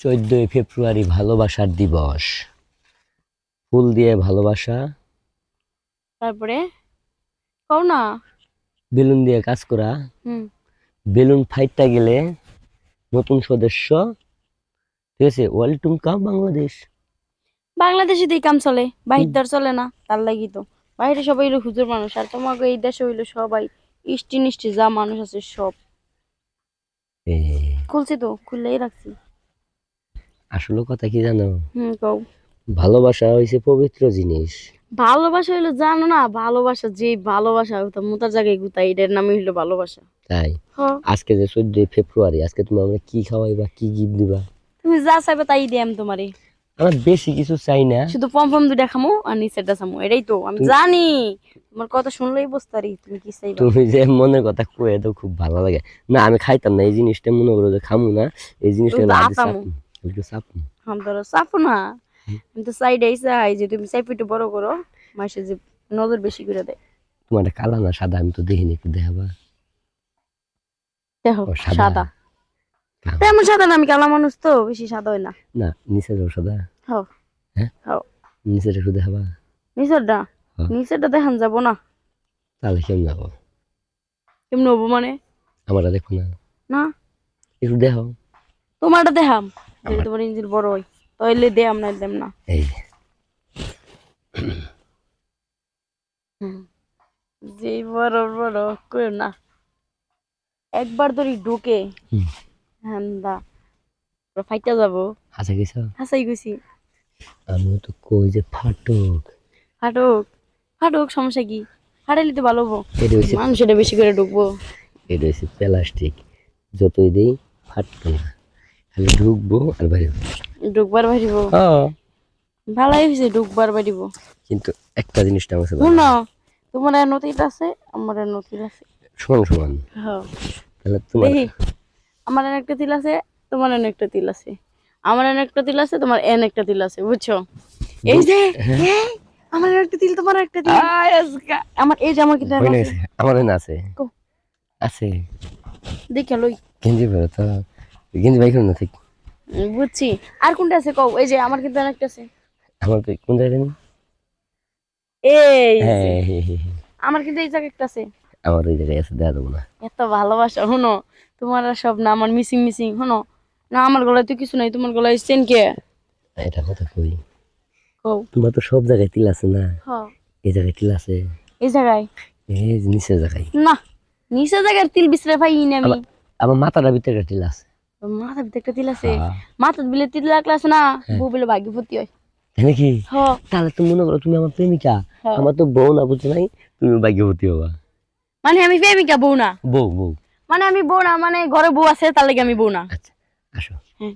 চোদ্দই ফেব্রুয়ারি ভালোবাসার দিবস। ফুল দিয়ে ভালোবাসা। তারপরে? কও না। বেলুন দিয়ে কাজ করা। হুম। বেলুন ফাইটটা গেলে নতুন সদস্য। ঠিক আছে ওয়েলকাম কাম বাংলাদেশ। বাংলাদেশে দিয়ে কাম চলে বাহির দর চলে না তার লাগি তো। বাইরে সবাই হইল হুজুর মানুষ আর তোমাকে এই দেশে হইল সবাই ইষ্টি নিষ্টি যা মানুষ আছে সব। খুলছি তো খুললেই রাখছি। আসলে কথা কি জানো? ভালোবাসা হয়েছে পবিত্র জিনিস। ভালোবাসা হইল জানো না ভালোবাসা যে ভালোবাসা ওটা মোতার জায়গায় গুতা এটার নামই হইল ভালোবাসা। তাই? আজকে যে চোদ্দই ফেব্রুয়ারি আজকে তুমি আমরা কি খাওয়াইবা কি গিফট দিবা? তুমি যা চাইবে তাই দিয়াম তোমারে। আমার বেশি কিছু চাই না। শুধু পম পম দুটা খামো আর নিচেরটা খামো এটাই তো আমি জানি। তোমার কথা শুনলেই বুঝতারি তুমি কি চাইবা। তুমি যে মনের কথা কয়ে তো খুব ভালো লাগে। না আমি খাইতাম না এই জিনিসটা মনে করো যে খামু না এই জিনিসটা ওই তো আগে আতামু। চাপমু। একটু চাপমু। হাম। ধরো চাপো না আমি তো সাইডেই চাই যে তুমি চাইপ একটু বড় করো মাসে যে নজর বেশি করে দেয়। তোমার কালা না সাদা? আমি তো দেখিনি একটু দেখাবা। দেখো সাদা। তেমন সাদা না আমি কালা মানুষ তো বেশি সাদা হয় না। না নিচে যাও সাদা? হও হ্যাঁ? হও নিচে একটু দেখাবা। নিচেরটা? হ্যাঁ। নিচেরটা দেখান যাব না। তাহলে কেমন যাব কেমন হব মানে? আমারটা দেখো না। না। একটু দেখো তোমারটা দেখাম। যদি তোমার ইঞ্জিন বড় হয়। তাইলে দেয়াম না দেম না। এই যে, বড় বড় কই না। একবার ধরি ঢুকে। হান্দা। ফাইটা যাব। হাসা গেছ? হাসাই গেছি। আমিও তো কই যে ফাটক। ফাটুক। ফাটুক সমস্যা কি? ফাটাইলে তো ভালো হব। এটা বেশি করে ঢুকবো। এটা হচ্ছে প্লাস্টিক। যতই দিই ফাটবে না। খালি ঢুকবো আর বাইরে ঢুকবার বাড়িব হ্যাঁ। ভালোই হয়েছে ঢুকবার বাড়িব কিন্তু একটা জিনিসটা আমার শুনো তোমার নথির আছে আমার আছে। সমান সমান হ্যাঁ। তাহলে তোমার আমার একটা তিল আছে তোমার একটা তিল আছে। আমার একটা তিল আছে তোমার এন একটা তিল আছে বুঝছ? এই যে আমার এন একটা তিল তোমার একটা তিল। আমার এই যে আমার কিন্তু হয়ে গেছে আমার না আছে। আছে। দেখে লই। তো। গেঞ্জি বাইক না ঠিক? বুঝছি। আর কোনটা আছে কও? এই যে আমার কিন্তু একটা আছে। আমার তো কোন জায়গায় জানি এই হ্যাঁ হ্যাঁ, হ্যাঁ। আমার কিন্তু এই জায়গায় একটা আছে। আমার ওই জায়গায় আছে দেওয়া দেবো না। এত ভালোবাসা শুনো। তোমার সব না আমার মিসিং মিসিং শুনো। না আমার গলায় তো কিছু নাই তোমার গলায় চেন কে? এটা কথা কই? কও। তোমার তো সব জায়গায় তিল আছে না? এই জায়গায় তিল আছে? এই জায়গায়? এই যে নিচের জায়গায়। না নিচে জায়গায় তিল বিছরে পাই না আমি। আমার মাথাটা ভিতরে তিল আছে। মাথা ভিতরে একটা তিল আছে। হ্যাঁ। মাথা বিলে তিল লাগলে আছে না বউ বলে ভাগ্য ভর্তি হয়। নাকি? তাহলে তুমি মনে করো তুমি আমার প্রেমিকা। হ্যাঁ। আমার তো বউ না বুঝছ নাই? তুমি ভাগ্যবতী হবা। মানে আমি প্রেমিকা বউ না। বউ বউ। মানে আমি বউ না মানে ঘরে বউ আছে তার লাগে আমি বউ না। আচ্ছা আসো। হ্যাঁ।